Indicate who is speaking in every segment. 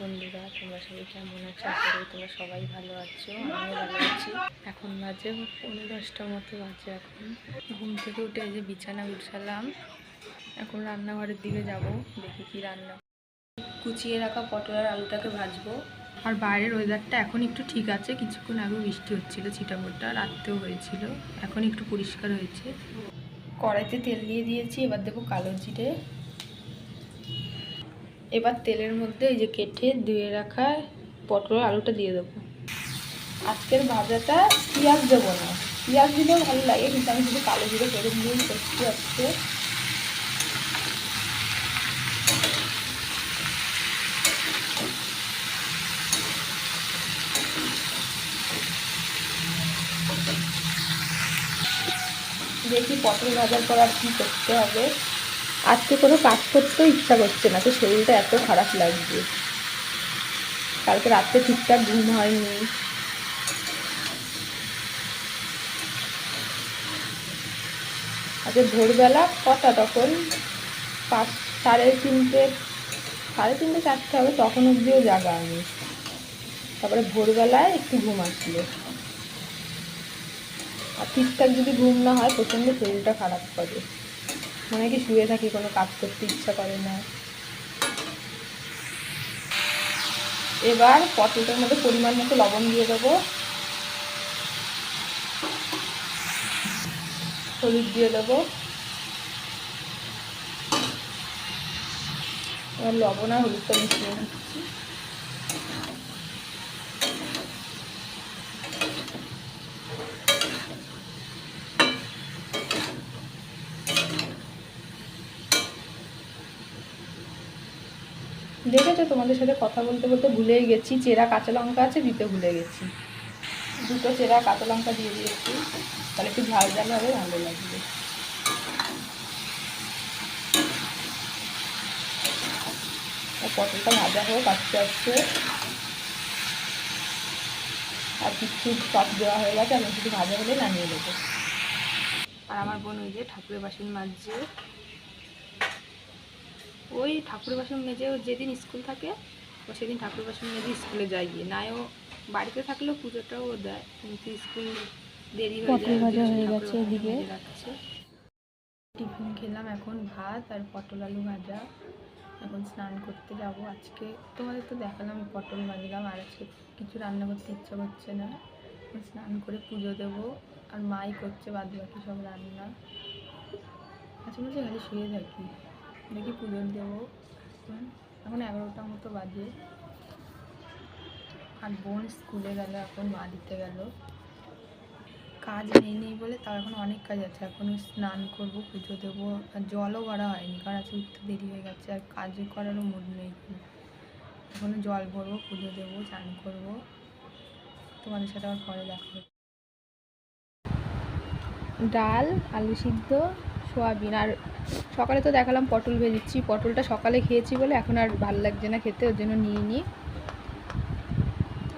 Speaker 1: বন্ধুরা, তোমরা সবাই কেমন আছো? করি তোমরা সবাই ভালো আছো, আমিও ভালো আছি। এখন বাজে পনেরো দশটার মতো বাজে এখন। ঘুম থেকে উঠে যে বিছানা গুছালাম। এখন রান্নাঘরের দিকে যাব, দেখি কি রান্না। কুচিয়ে রাখা পটল আর আলুটাকে ভাজবো। আর বাইরের ওয়েদারটা এখন একটু ঠিক আছে, কিছুক্ষণ আগে বৃষ্টি হচ্ছিল ছিটামোটা রাত্রেও হয়েছিল। এখন একটু পরিষ্কার হয়েছে। কড়াইতে তেল দিয়ে দিয়েছি, এবার দেবো কালো জিরে। এবার তেলের মধ্যে এই যে কেটে ধুয়ে রাখা পটল আলুটা দিয়ে দেবো। আজকের ভাজাটা পেঁয়াজ দেবো না। পেঁয়াজ দিলেও ভালো লাগে, কিন্তু আমি শুধু কালো জিরে ফেরত দিয়েই করছি আজকে দেখি পটল ভাজার পর আর কী করতে হবে। আজকে কোনো কাজ করতেও ইচ্ছা করছে না, তো শরীরটা এত খারাপ লাগছে। কালকে রাত্রে ঠিকঠাক ঘুম হয়নি। আজকে ভোরবেলা কটা তখন? পাঁচ, সাড়ে তিনটে সাড়ে তিনটে চারটে হবে, তখন অবধিও জাগা আমি তারপরে ভোরবেলায় একটু ঘুম আসলো আর ঠিকঠাক যদি ঘুম না হয়, প্রচণ্ড শরীরটা খারাপ করে। মনে কি শুয়ে থাকি, কোনো কাজ করতে ইচ্ছা করে না। এবার পটলটার মধ্যে পরিমাণ মতো লবণ দিয়ে দেবো। হলুদ দিয়ে দেবো। এবার লবণ আর হলুদটা মিশিয়ে নিচ্ছি। দেখেছ তোমাদের সাথে কথা বলতে বলতে ভুলেই গেছি। চেরা কাঁচা লঙ্কা আছে, দিতে ভুলে গেছি। দুটো চেরা কাঁচা লঙ্কা দিয়ে দিয়েছি। তাহলে একটু ঝাল ঝাল হবে, ভালো লাগবে। পটলটা ভাজা হোক, আস্তে আস্তে। আর কিছু সব দেওয়া হয়ে গেছে, আমি শুধু ভাজা হলে নামিয়ে দেবো আর আমার বোন ওই যে ঠাকুরের বাসন মাজছে। ওই ঠাকুর বাসন মেজে ও যেদিন স্কুল থাকে ও সেদিন ঠাকুর বাসন মেজে স্কুলে যায় গিয়ে। নাই ও বাড়িতে থাকলেও পুজোটাও ও দেয় কিন্তু স্কুল দেরি হয়ে যায়
Speaker 2: হয়ে গেছে এদিকে।
Speaker 1: টিফিন খেলাম এখন ভাত আর পটল আলু ভাজা। এখন স্নান করতে যাব আজকে। তোমাদের তো দেখালাম পটল ভাজলাম আর আজকে কিছু রান্না করতে ইচ্ছা করছে না। স্নান করে পুজো দেবো আর মাই করছে বাদ বাকি সব রান্না। মাঝে মাঝে খালি শুয়ে থাকি। দেখি পুজো দেবো? এখন এগারোটার মতো বাজে। আর বোন স্কুলে গেল, এখন মা দিতে গেল। কাজ নেই নেই বলে তাও এখন অনেক কাজ আছে। এখন স্নান করব, পুজো দেবো। আর জলও ভরা হয়নি, কারণ আজকে উঠতে দেরি হয়ে গেছে। আর কাজ করারও মুড নেই। এখনও জল ভরবো, পুজো দেবো, চান করব। তোমাদের সাথে আবার পরে দেখা ডাল, আলু সিদ্ধ সোয়াবিন। আর সকালে তো দেখালাম পটল ভেজেছি। পটলটা সকালে খেয়েছি বলে এখন আর ভালো লাগছে না খেতে, ওর জন্য নিয়ে নিই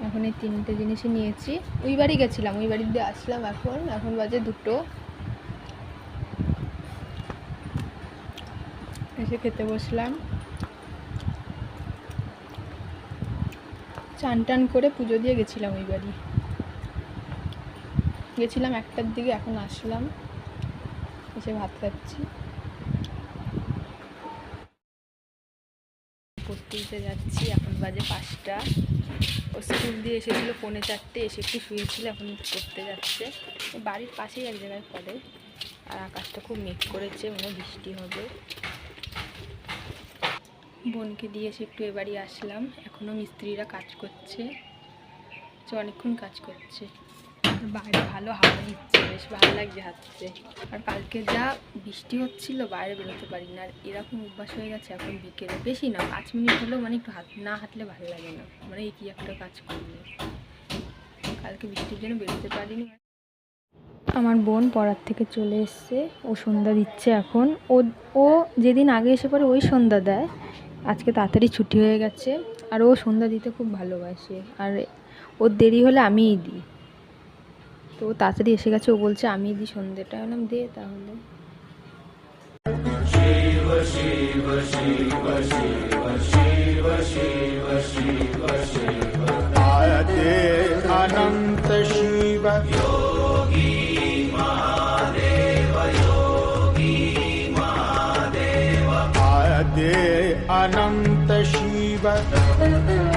Speaker 1: এখন এই তিনটে জিনিসই নিয়েছি। ওই বাড়ি গেছিলাম, ওই বাড়ি দিয়ে আসলাম এখন। এখন বাজে দুটো। এসে খেতে বসলাম। চান টান করে পুজো দিয়ে গেছিলাম ওই বাড়ি। গেছিলাম একটার দিকে, এখন আসলাম। এসে ভাত খাচ্ছি। পড়তে দিতে যাচ্ছি, এখন বাজে পাঁচটা। ও স্কুল দিয়ে এসেছিল পৌনে চারটে, এসে একটু শুয়েছিল, এখন পড়তে যাচ্ছে। বাড়ির পাশেই এক জায়গায় পড়ে। আর আকাশটা খুব মেঘ করেছে, মনে বৃষ্টি হবে। বোনকে দিয়ে এসে একটু এ বাড়ি আসলাম। এখনও মিস্ত্রিরা কাজ করছে। তো অনেকক্ষণ কাজ করছে। বাইরে ভালো হাওয়া দিচ্ছে, বেশ ভালো লাগছে হাঁটতে। আর কালকে যা বৃষ্টি হচ্ছিল, বাইরে বেরোতে পারি না আর এরকম অভ্যাস হয়ে গেছে এখন বিকেলে। বেশি না, পাঁচ মিনিট হলেও মানে একটু হাত না হাঁটলে ভালো লাগে না। মানে এই কি একটা কাজ করলে। কালকে বৃষ্টির জন্য বেরোতে পারিনি। আমার বোন পড়ার থেকে চলে এসছে, ও সন্ধ্যা দিচ্ছে এখন। ও ও যেদিন আগে এসে পরে ওই সন্ধ্যা দেয়। আজকে তাড়াতাড়ি ছুটি হয়ে গেছে। আর ও সন্ধ্যা দিতে খুব ভালোবাসে। আর ওর দেরি হলে আমিই দিই। তো তাড়াতাড়ি এসে গেছে ও বলছে আমি যদি সন্ধ্যেটা এলাম দে তাহলে।
Speaker 3: अनन्त शिव।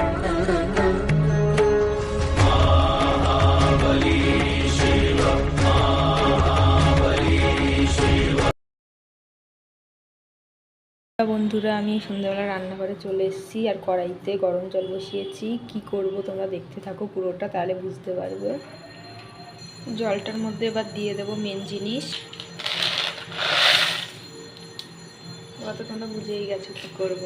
Speaker 1: বন্ধুরা, আমি সন্ধ্যাবেলা রান্নাঘরে চলে এসেছি আর কড়াইতে গরম জল বসিয়েছি। কি করব তোমরা দেখতে থাকো পুরোটা, তাহলে বুঝতে পারবে। জলটার মধ্যে এবার দিয়ে দেবো মেন জিনিস। এবার তো তোমরা বুঝেই গেছো কী করব।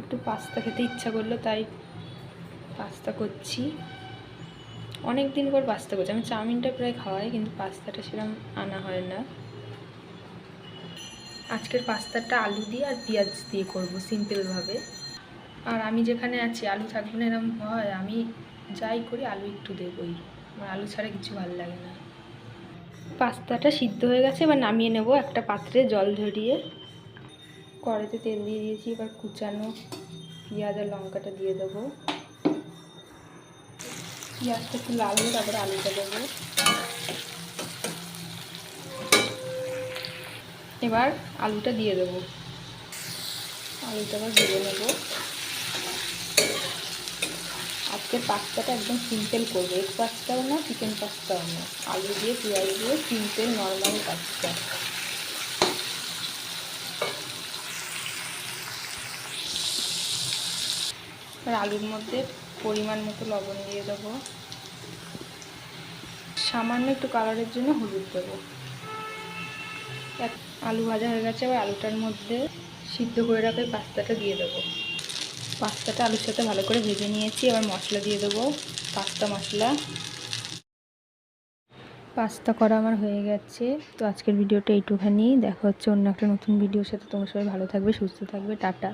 Speaker 1: একটু পাস্তা খেতে ইচ্ছা করল, তাই পাস্তা করছি। অনেক দিন পর পাস্তা করছি। আমি চাউমিনটা প্রায় খাওয়াই, কিন্তু পাস্তাটা সেরকম আনা হয় না। আজকের পাস্তাটা আলু দিয়ে আর পেঁয়াজ দিয়ে করব সিম্পলভাবে। আর আমি যেখানে আছি, আলু থাকবে না এরকম হয়, আমি যাই করি, আলু একটু দেবই। আমার আলু ছাড়া কিছু ভালো লাগে না। পাস্তাটা সিদ্ধ হয়ে গেছে, এবার নামিয়ে নেব একটা পাত্রে জল ঝরিয়ে। কড়াইতে তেল দিয়ে দিয়েছি, এবার কুচানো পেঁয়াজ আর লঙ্কাটা দিয়ে দেবো। পেঁয়াজটা একটু লাল হয়ে তারপরে আলুটা দেবো। এবার আলুটা দিয়ে দেবো। আলুটা এবার ভেজে নেব। আজকের পাস্তাটা একদম সিম্পল করব। এগ পাস্তাও না চিকেন পাস্তাও না। আলু দিয়ে, পেঁয়াজ দিয়ে সিম্পল নর্মাল পাস্তা। এবার আলুর মধ্যে পরিমাণ মতো লবণ দিয়ে দেবো। সামান্য একটু কালারের জন্য হলুদ দেবো। এক আলু ভাজা হয়ে গেছে, এবার আলুটার মধ্যে সিদ্ধ করে রাখা পাস্তাটা দিয়ে দেবো। পাস্তাটা আলুর সাথে ভালো করে ভেজে নিয়েছি, এবার মশলা দিয়ে দেবো, পাস্তা মশলা। পাস্তা করা আমার হয়ে গেছে, তো আজকের ভিডিওটা এইটুখানি। দেখা হচ্ছে অন্য একটা নতুন ভিডিওর সাথে। তোমার সবাই ভালো থাকবে, সুস্থ থাকবে, টাটা।